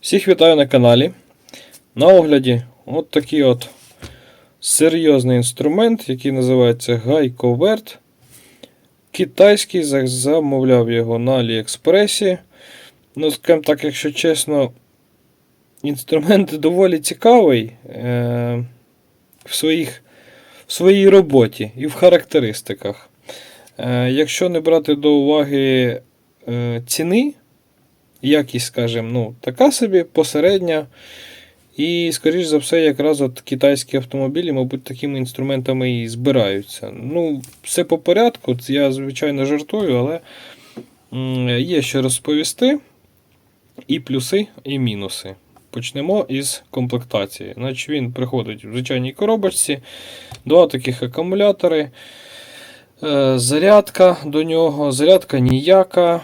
Всіх вітаю на каналі. На огляді от такий от серйозний інструмент, який називається Гайковерт. Китайський, замовляв його на Аліекспресі. Ну, скажімо так, якщо чесно, інструмент доволі цікавий е- в, своїх, в своїй роботі і в характеристиках. Е- якщо не брати до уваги е- ціни, якість, скажімо, ну, така собі посередня. І, скоріш за все, якраз от китайські автомобілі, мабуть, такими інструментами і збираються. Ну, все по порядку. Я, звичайно, жартую, але є що розповісти. І плюси, і мінуси. Почнемо із комплектації. Значить, він приходить в звичайній коробочці, два таких акумулятори, е, зарядка до нього, зарядка ніяка.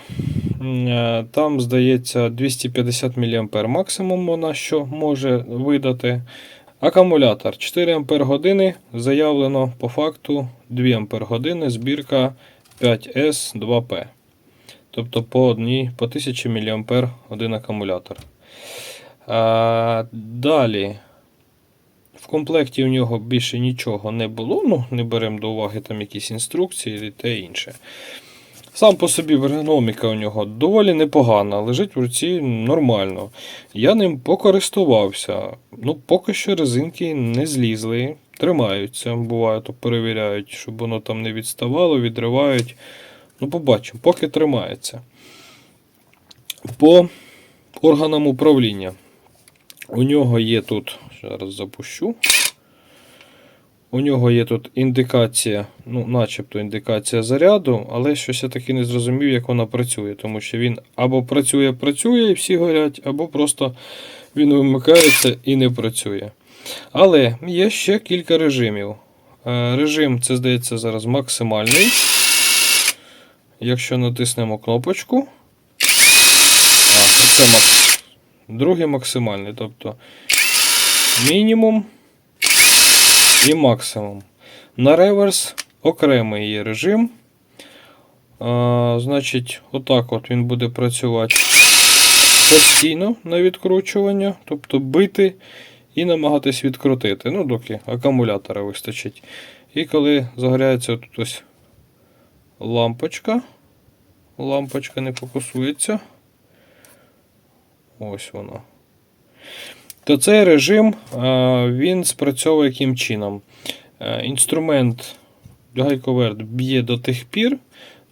Е, Там, здається, 250 мА максимум вона що може видати. Акумулятор 4 Ампер години заявлено по факту 2 Ампер години збірка 5S 2P. Тобто по одній по 1000 мА один акумулятор. А, далі. В комплекті у нього більше нічого не було. Ну, не беремо до уваги там якісь інструкції і те інше. Сам по собі ергономіка у нього доволі непогана, лежить в руці нормально. Я ним покористувався. Ну, поки що резинки не злізли, тримаються. Буває, то перевіряють, щоб воно там не відставало, відривають. Ну, побачимо, поки тримається. По органам управління. У нього є тут, зараз запущу. У нього є тут індикація, ну, начебто індикація заряду, але щось я таки не зрозумів, як вона працює, тому що він або працює, працює і всі горять, або просто він вимикається і не працює. Але є ще кілька режимів. Е, Режим, це здається, зараз максимальний. Якщо натиснемо кнопочку. А, це макс... Другий максимальний, тобто мінімум і максимум. На реверс окремий є режим. А, значить, отак от він буде працювати постійно на відкручування, тобто бити і намагатись відкрутити. Ну, доки акумулятора вистачить. І коли загоряється тут ось лампочка, лампочка не фокусується. Ось вона то цей режим е, він спрацьовує яким чином. Е, Інструмент гайковерт б'є до тих пір,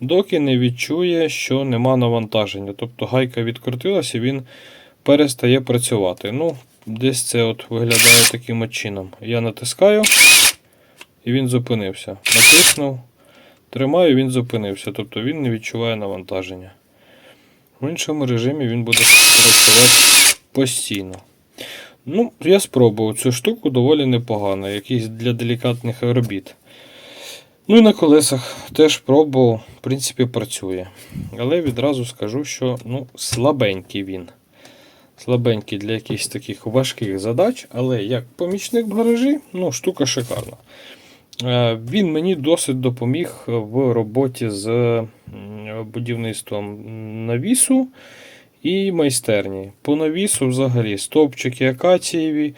доки не відчує, що нема навантаження. Тобто гайка відкрутилася і він перестає працювати. Ну, Десь це от виглядає таким чином. Я натискаю і він зупинився. Натиснув, тримаю, він зупинився. Тобто він не відчуває навантаження. В іншому режимі він буде працювати постійно. Ну, я спробував цю штуку доволі непогано, якийсь для делікатних робіт. Ну і на колесах теж пробував, в принципі, працює. Але відразу скажу, що ну, слабенький він. Слабенький для якихось таких важких задач, але як помічник в гаражі, ну, штука шикарна. Е, Він мені досить допоміг в роботі з будівництвом навісу і майстерні. По навісу взагалі стовпчики акацієві.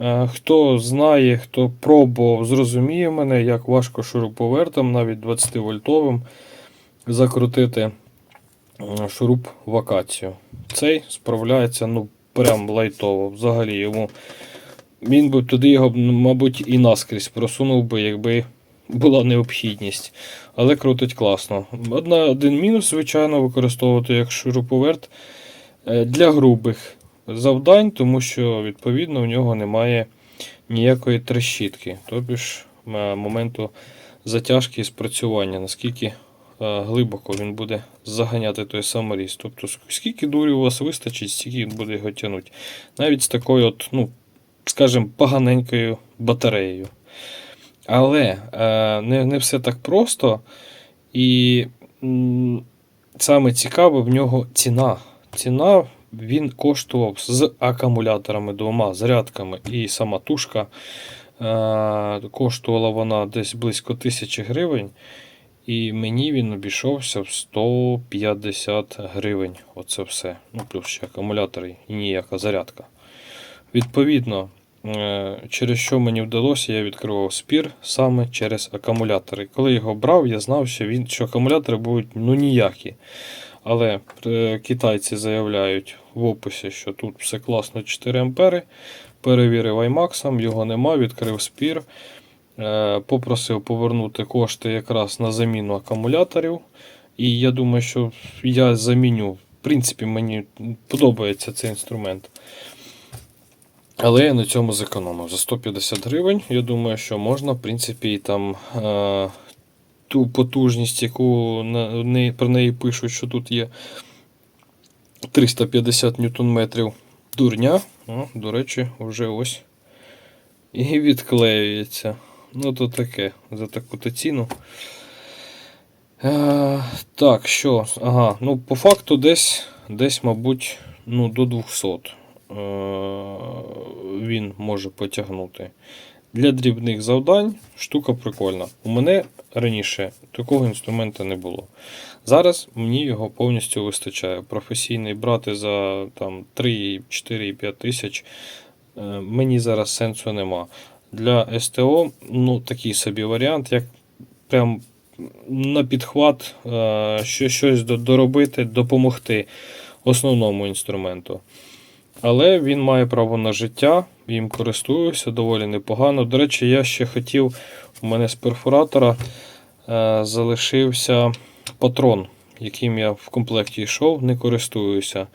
Е, Хто знає, хто пробував, зрозуміє мене, як важко шуруповертом, навіть 20-вольтовим, закрутити е, шуруп в акацію. Цей справляється ну, прям лайтово. Взагалі йому. Він би туди його, мабуть, і наскрізь просунув би, якби була необхідність. Але крутить класно. Одна, один мінус, звичайно, використовувати як шуруповерт для грубих завдань, тому що, відповідно, в нього немає ніякої трещітки, тобто ж е, моменту затяжки і спрацювання, наскільки е, глибоко він буде заганяти той саморіз. Тобто, скільки дурі у вас вистачить, стільки він буде його тягнути. Навіть з такою, от, ну, скажімо, поганенькою батареєю. Але е, не, не все так просто. І саме цікаве в нього ціна. Ціна він коштував з акумуляторами двома зарядками і сама тушка. Е, коштувала вона десь близько 1000 гривень. І мені він обійшовся в 150 гривень. Оце все. Ну, плюс ще акумулятори і ніяка зарядка. Відповідно, е, через що мені вдалося, я відкривав спір саме через акумулятори. Коли його брав, я знав, що, він, що акумулятори будуть ну, ніякі. Але е, китайці заявляють в описі, що тут все класно 4 ампери. Перевірив iMax, його нема, відкрив спір. Е, Попросив повернути кошти якраз на заміну акумуляторів. І я думаю, що я заміню. В принципі, мені подобається цей інструмент. Але я на цьому зекономив. За 150 гривень. Я думаю, що можна, в принципі, і там е, ту потужність, яку на, не, про неї пишуть, що тут є 350 ньютон-метрів дурня. О, до речі, вже ось і відклеюється. Ну, то таке, за таку-то ціну. Е, так, що? Ага, ну по факту десь, десь мабуть, ну, до 200 е, він може потягнути. Для дрібних завдань штука прикольна. У мене раніше такого інструмента не було. Зараз мені його повністю вистачає. Професійний брати за там, 3, 4, 5 тисяч е, мені зараз сенсу нема. Для СТО ну, такий собі варіант, як прям на підхват е, щось доробити, допомогти основному інструменту. Але він має право на життя, їм користуюся доволі непогано. До речі, я ще хотів, у мене з перфоратора е, залишився патрон, яким я в комплекті йшов, не користуюся.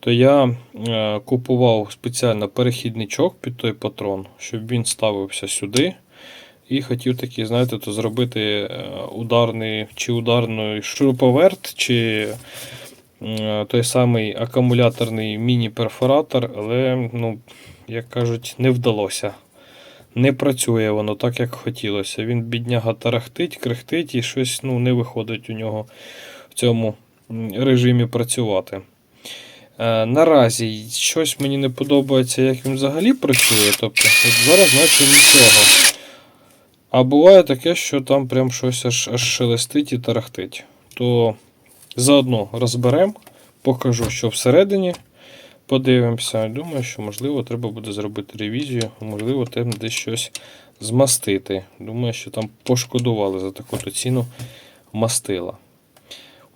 То я е, купував спеціально перехідничок під той патрон, щоб він ставився сюди. І хотів такий, знаєте, то зробити е, ударний чи ударний шуруповерт, чи той самий акумуляторний міні-перфоратор, але, ну, як кажуть, не вдалося. Не працює воно так, як хотілося. Він бідняга тарахтить, крехтить і щось ну, не виходить у нього в цьому режимі працювати. Е, наразі щось мені не подобається, як він взагалі працює. Тобто, от зараз наче нічого. А буває таке, що там прям щось аж, аж шелестить і тарахтить. То заодно розберемо, покажу, що всередині. Подивимося. Думаю, що можливо треба буде зробити ревізію, можливо, там десь щось змастити. Думаю, що там пошкодували за таку ціну мастила.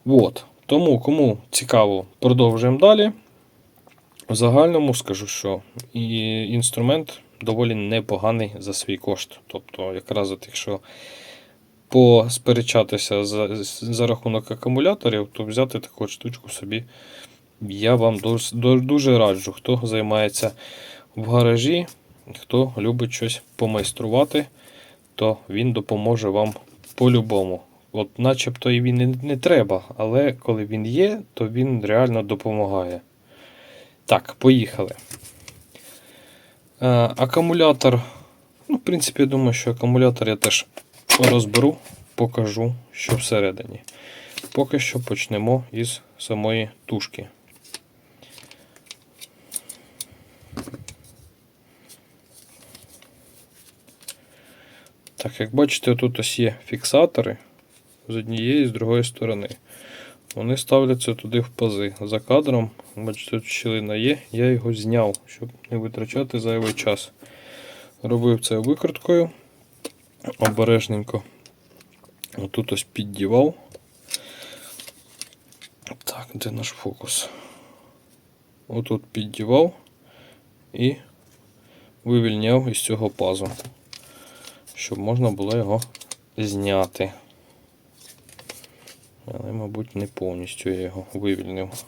От. Тому, кому цікаво, продовжуємо далі. В загальному скажу, що і інструмент доволі непоганий за свій кошт. Тобто, якраз от якщо посперечатися за, за рахунок акумуляторів, то взяти таку штучку собі я вам дуже, раджу, хто займається в гаражі, хто любить щось помайструвати, то він допоможе вам по-любому. От начебто і він не треба, але коли він є, то він реально допомагає. Так, поїхали. Е, акумулятор. Ну, в принципі, я думаю, що акумулятор я теж розберу, покажу, що всередині. Поки що почнемо із самої тушки. Так, як бачите, тут ось є фіксатори з однієї і з другої сторони. Вони ставляться туди в пази. За кадром, бачите, тут щілина є, я його зняв, щоб не витрачати зайвий час. Робив це викруткою обережненько. Отут ось піддівав. Так, де наш фокус? Отут піддівав і вивільняв із цього пазу, щоб можна було його зняти. Але, мабуть, не повністю я його вивільнив.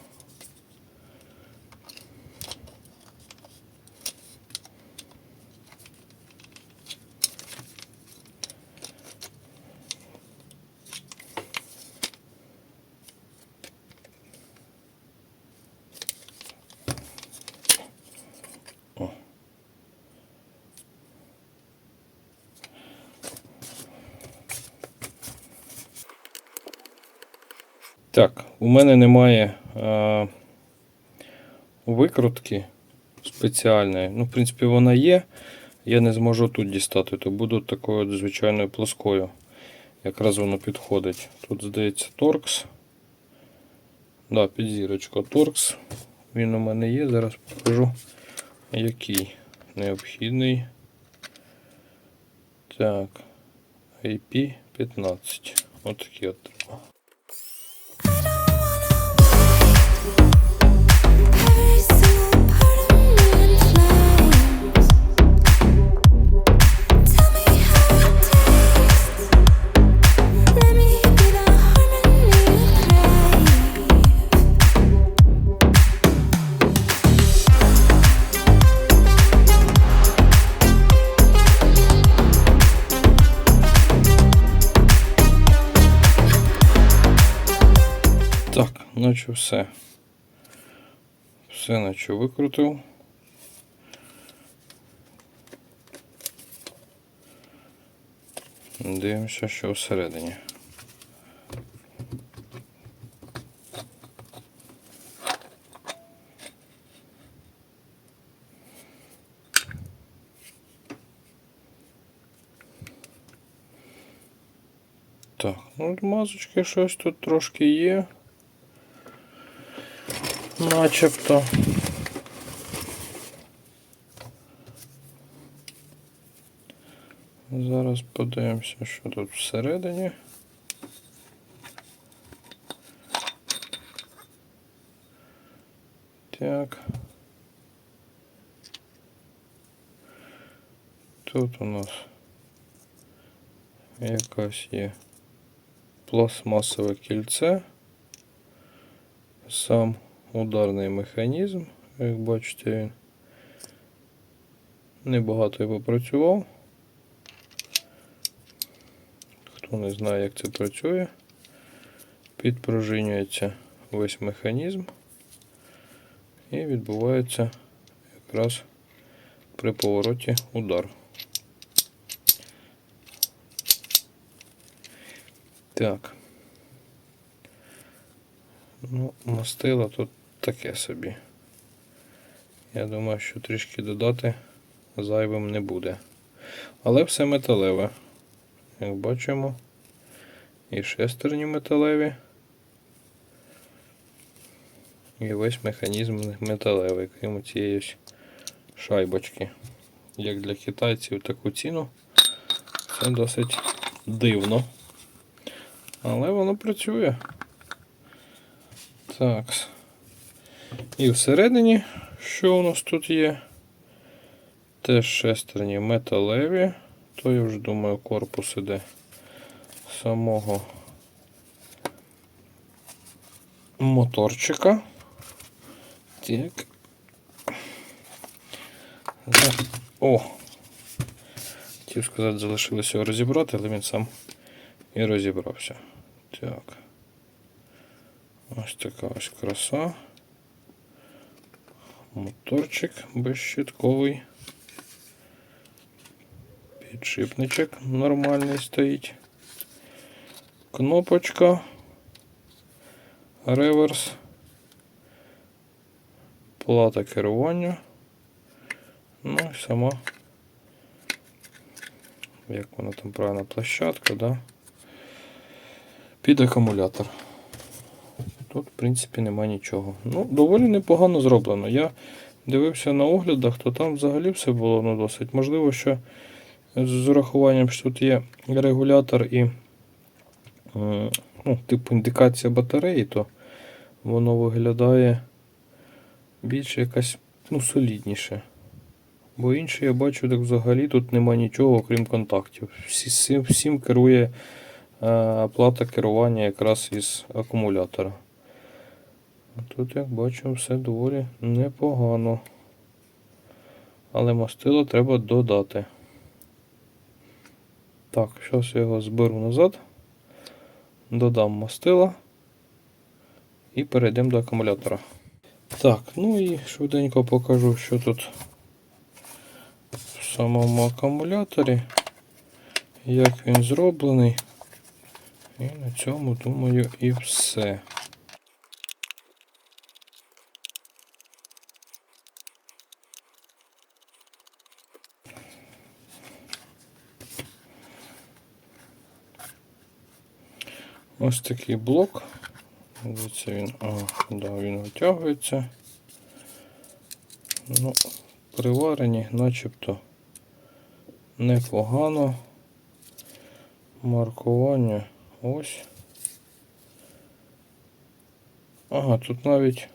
О. Так, у мене немає е, викрутки спеціальної. Ну, в принципі, вона є. Я не зможу тут дістати, то буду такою звичайною плоскою. Якраз воно підходить. Тут, здається, торкс. Да, підзірочка торкс. Він у мене є. Зараз покажу, який необхідний. Так. IP 15. Отакі от треба. Наче все. Все наче викрутив. Дивимося, що всередині. Так, ну мазочки щось тут трошки є. Начебто. Зараз подивимося, що тут всередині. Так. Тут у нас якась є пластмасове кільце. Сам ударний механізм, як бачите, він небагато і попрацював. Хто не знає, як це працює, підпружинюється весь механізм і відбувається якраз при повороті удар. Так. Ну, мастила тут таке собі. Я думаю, що трішки додати зайвим не буде. Але все металеве. Як бачимо, і шестерні металеві. І весь механізм металевий, крім цієї шайбочки. Як для китайців таку ціну, це досить дивно. Але воно працює. Так. І всередині, що у нас тут є? Теж шестерні металеві. То я вже думаю, корпус іде самого моторчика. Так. О! Хотів сказати, залишилося його розібрати, але він сам і розібрався. Так. Ось така ось краса. Моторчик безщитковий. Підшипничок нормальний стоїть. Кнопочка. Реверс. Плата керування. Ну і сама. Як вона там правильно площадка, да? Під акумулятор. Тут, в принципі, нема нічого. Ну, доволі непогано зроблено. Я дивився на оглядах, то там взагалі все було ну, досить. Можливо, що з урахуванням, що тут є регулятор і е, ну, типу індикація батареї, то воно виглядає більш якась ну, солідніше. Бо інше я бачу, так взагалі тут нема нічого, окрім контактів. Всі, всім, всім керує е, плата керування якраз із акумулятора. Тут, як бачимо, все доволі непогано. Але мастило треба додати. Так, зараз я його зберу назад, додам мастила і перейдемо до акумулятора. Так, ну і швиденько покажу, що тут в самому акумуляторі, як він зроблений. І на цьому, думаю, і все. Ось такий блок. Дивіться, він, а, да, він витягується. Ну, приварені, начебто непогано. Маркування ось. Ага, тут навіть.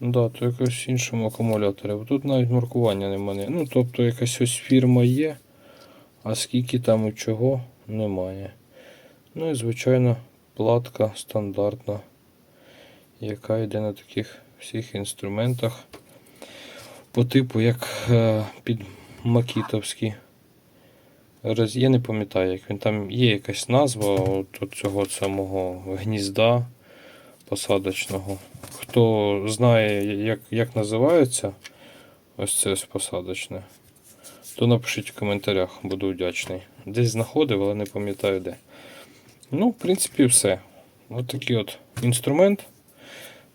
Да, то якось іншому акумуляторі. Тут навіть маркування немає. Ну, тобто якась ось фірма є, а скільки там і чого немає. Ну і звичайно платка стандартна, яка йде на таких всіх інструментах по типу як е, під макітовські. Я не пам'ятаю, як він там є якась назва от, от цього самого гнізда посадочного. Хто знає, як, як називається ось це посадочне, то напишіть в коментарях, буду вдячний. Десь знаходив, але не пам'ятаю де. Ну, в принципі, все. Ось такий от інструмент.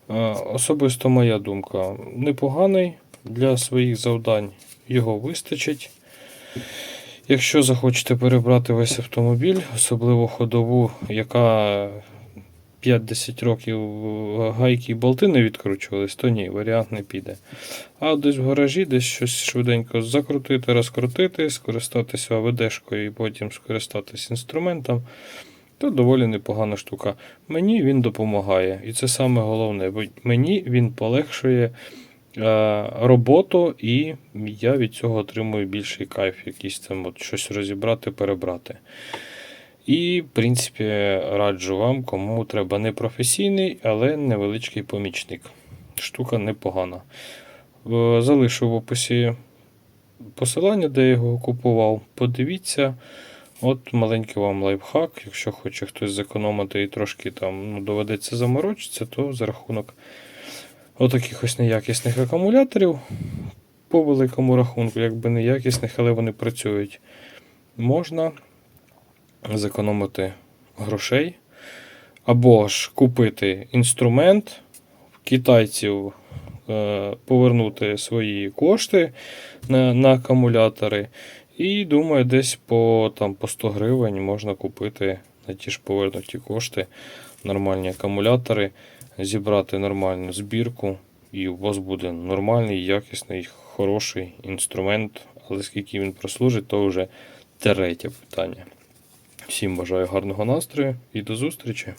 Е, Особисто моя думка, непоганий для своїх завдань. Його вистачить. Якщо захочете перебрати весь автомобіль, особливо ходову, яка 5-10 років гайки і болти не відкручувались, то ні, варіант не піде. А десь в гаражі, десь щось швиденько закрутити, розкрутити, скористатися АВДшкою і потім скористатися інструментом, то доволі непогана штука. Мені він допомагає. І це саме головне, бо мені він полегшує е, роботу, і я від цього отримую більший кайф, якийсь там от щось розібрати, перебрати. І, в принципі, раджу вам, кому треба не професійний, але невеличкий помічник. Штука непогана. Е, Залишу в описі посилання, де я його купував. Подивіться. От маленький вам лайфхак. Якщо хоче хтось зекономити і трошки там ну, доведеться заморочитися, то за рахунок отаких неякісних акумуляторів по великому рахунку, якби неякісних, але вони працюють. Можна зекономити грошей. Або ж купити інструмент, китайців е, повернути свої кошти на, на акумулятори. І думаю, десь по, там, по 100 гривень можна купити на ті ж повернуті кошти нормальні акумулятори, зібрати нормальну збірку, і у вас буде нормальний, якісний, хороший інструмент. Але скільки він прослужить, то вже третє питання. Всім бажаю гарного настрою і до зустрічі!